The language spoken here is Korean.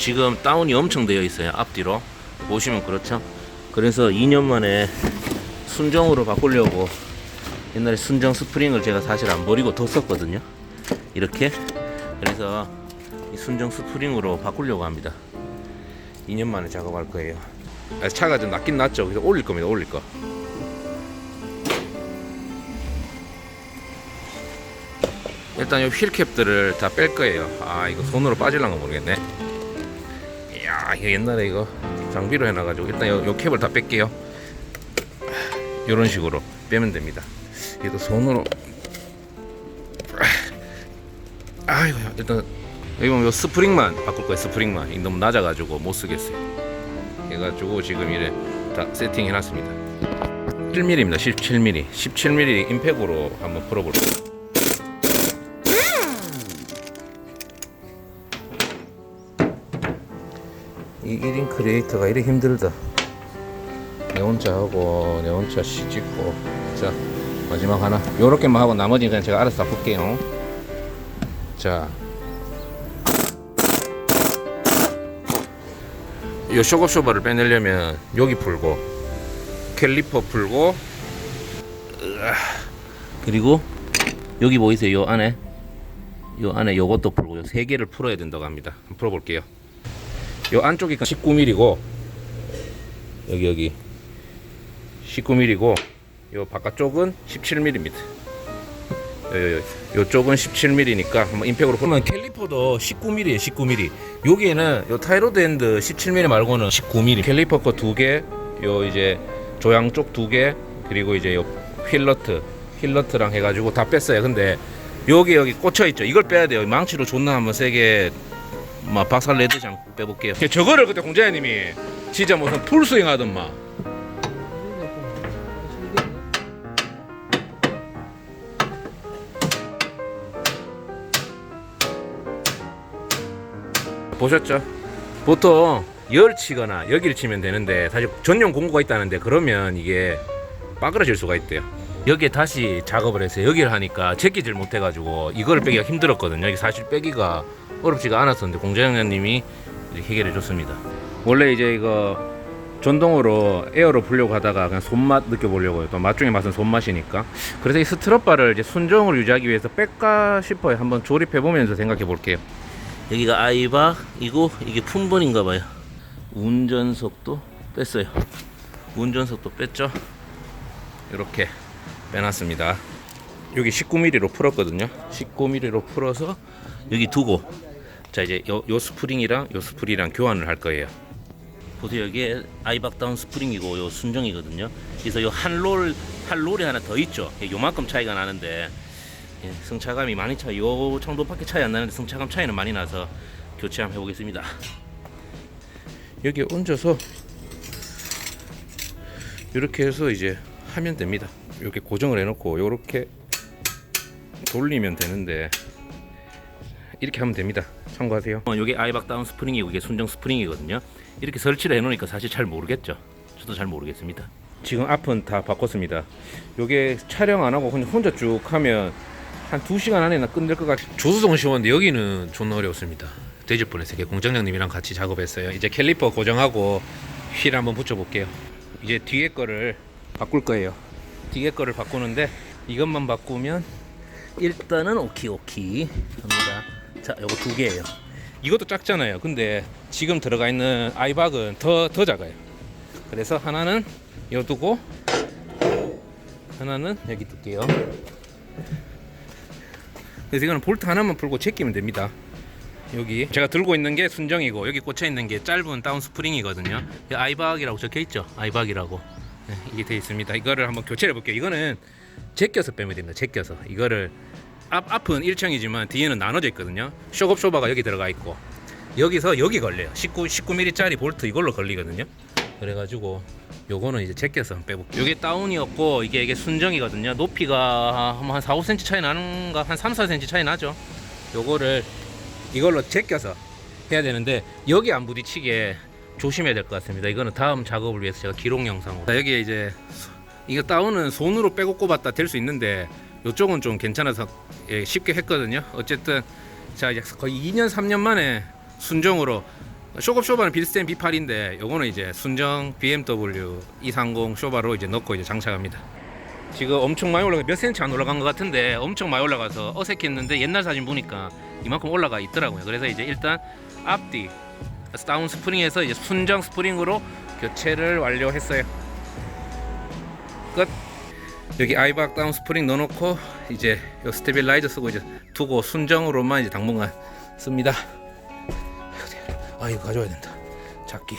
지금 다운이 엄청 되어 있어요 앞뒤로. 보시면 그렇죠? 그래서 2년 만에 순정으로 바꾸려고 옛날에 순정 스프링을 제가 사실 안 버리고 뒀었거든요. 이렇게. 그래서 이 순정 스프링으로 바꾸려고 합니다. 2년 만에 작업할 거예요. 아, 차가 좀 낮긴 낮죠? 그래서 올릴 겁니다 올릴 거. 일단 이 휠캡들을 다 뺄 거예요. 아 이거 손으로 빠질랑가 모르겠네 이야 이거 옛날에 이거 장비로 해놔가지고 일단 요, 요 캡을 다 뺄게요. 이런 식으로 빼면 됩니다. 얘도 손으로. 아이고 일단 여기 보면 요 스프링만 바꿀 거예요 스프링만. 이거 너무 낮아가지고 못 쓰겠어요. 해가지고 지금 이래 다 세팅해 놨습니다. 17mm입니다 17mm 17mm 임팩으로 한번 풀어볼게요 이 1인 크리에이터가 이래 힘들다. 내 혼자 하고 내 혼자 시집고. 자 마지막 하나. 요렇게만 하고 나머지는 그냥 제가 알아서 다 볼게요. 자. 요 쇼겁쇼버를 빼내려면 여기 풀고 캘리퍼 풀고 그리고 여기 보이세요? 요 안에? 요 안에 요것도 풀고 요 세 개를 풀어야 된다고 합니다. 풀어볼게요 요 안쪽이 19mm고 여기 여기. 19mm고 요 바깥쪽은 17mm입니다 요, 요, 요쪽은 17mm니까 한번 임팩으로 보면 캘리퍼도 19mm에요 19mm 여기에는 요 타이로드 핸드 17mm 말고는 19mm 캘리퍼 거 두 개 요 이제 조양 쪽두 개 그리고 이제 요 휠러트 휠러트랑 해가지고 다 뺐어요. 근데 여기 여기 꽂혀 있죠. 이걸 빼야 돼요. 망치로 존나 한번 세게 막 박살 내듯이 한번 빼볼게요 저거를 그때 공자님이 진짜 무슨 풀스윙 하던만 보셨죠? 보통 열 치거나 여기를 치면 되는데 사실 전용 공구가 있다는데 그러면 이게 빠그러질 수가 있대요. 여기에 다시 작업을 해서 여기를 하니까 제끼질 못해가지고 이거를 빼기가 힘들었거든요. 이게 사실 빼기가 어렵지가 않았었는데 공장장님이 해결해 줬습니다. 원래 이제 이거 전동으로 에어로 불려고 하다가 그냥 손맛 느껴보려고요. 또 맛중에 맛은 손맛이니까. 그래서 이 스트럿바를 이제 순정을 유지하기 위해서 뺄까 싶어요. 한번 조립해 보면서 생각해 볼게요. 여기가 아이박이고 이게 품번인가 봐요. 운전석도 뺐어요. 운전석도 뺐죠. 이렇게 빼놨습니다. 여기 19mm로 풀었거든요. 19mm로 풀어서 여기 두고 자 이제 요, 요 스프링이랑 요 스프링이랑 교환을 할 거예요. 보세요 여기에 아이박 다운 스프링이고 요 순정이거든요. 그래서 요 한 롤 한 롤이 하나 더 있죠. 요만큼 차이가 나는데 예, 승차감이 많이 차. 요 정도밖에 차이 안 나는데 승차감 차이는 많이 나서 교체 한번 해보겠습니다. 여기 얹어서 이렇게 해서 이제 하면 됩니다. 이렇게 고정을 해놓고 이렇게 돌리면 되는데 이렇게 하면 됩니다. 참고하세요. 어, 이게 아이박 다운 스프링이고 이게 순정 스프링이거든요. 이렇게 설치를 해놓으니까 사실 잘 모르겠죠. 저도 잘 모르겠습니다. 지금 앞은 다 바꿨습니다. 요게 촬영 안 하고 그냥 혼자 쭉 하면 한 2시간 안에 나 끝낼 것 같아요. 조수동 쉬웠는데 여기는 존나 어려웠습니다. 돼질 뻔했어요. 공장장님이랑 같이 작업했어요. 이제 캘리퍼 고정하고 휠 한번 붙여볼게요. 이제 뒤에 거를 바꿀 거예요. 뒤에 거를 바꾸는데 이것만 바꾸면 일단은 오키 오키 합니다. 자, 요거 두 개예요. 이것도 작잖아요. 근데 지금 들어가 있는 아이박은 더 더 작아요. 그래서 하나는 요 두고 하나는 여기 둘게요. 그래서 이거는 볼트 하나만 풀고 제끼면 됩니다. 여기 제가 들고 있는 게 순정이고 여기 꽂혀 있는 게 짧은 다운 스프링이거든요. 이 아이박이라고 적혀 있죠. 아이박이라고 네, 이게 돼 있습니다. 이거를 한번 교체해 볼게요. 이거는 제껴서 빼면 됩니다. 제껴서 이거를 앞 앞은 일정이지만 뒤에는 나눠져 있거든요. 쇼업 쇼바가 여기 들어가 있고 여기서 여기 걸려요. 19 19mm짜리 볼트 이걸로 걸리거든요. 그래가지고 요거는 이제 제껴서 빼볼게요. 이게 다운이었고 이게 이게 순정이거든요. 높이가 한 4, 5cm 차이 나는가 한 3, 4cm 차이 나죠. 요거를 이걸로 제껴서 해야 되는데 여기 안 부딪히게 조심해야 될 것 같습니다. 이거는 다음 작업을 위해서 제가 기록 영상으로. 자, 여기에 이제 이거 다운은 손으로 빼고 꼽았다 될 수 있는데 이쪽은 좀 괜찮아서 예, 쉽게 했거든요. 어쨌든 자 거의 2년 3년 만에 순정으로 쇼급 쇼바는 빌스텐 B8인데 요거는 이제 순정 BMW 230 쇼바로 이제 넣고 이제 장착합니다. 지금 엄청 많이 올라가 몇 센치 안 올라간 것 같은데 엄청 많이 올라가서 어색했는데 옛날 사진 보니까 이만큼 올라가 있더라고요. 그래서 이제 일단 앞뒤 다운 스프링에서 이제 순정 스프링으로 교체를 완료했어요. 끝. 여기 아이박 다운 스프링 넣어놓고 이제 요 스테빌라이저 쓰고 이제 두고 순정으로만 이제 당분간 씁니다. 아 이거 가져와야 된다. 작기.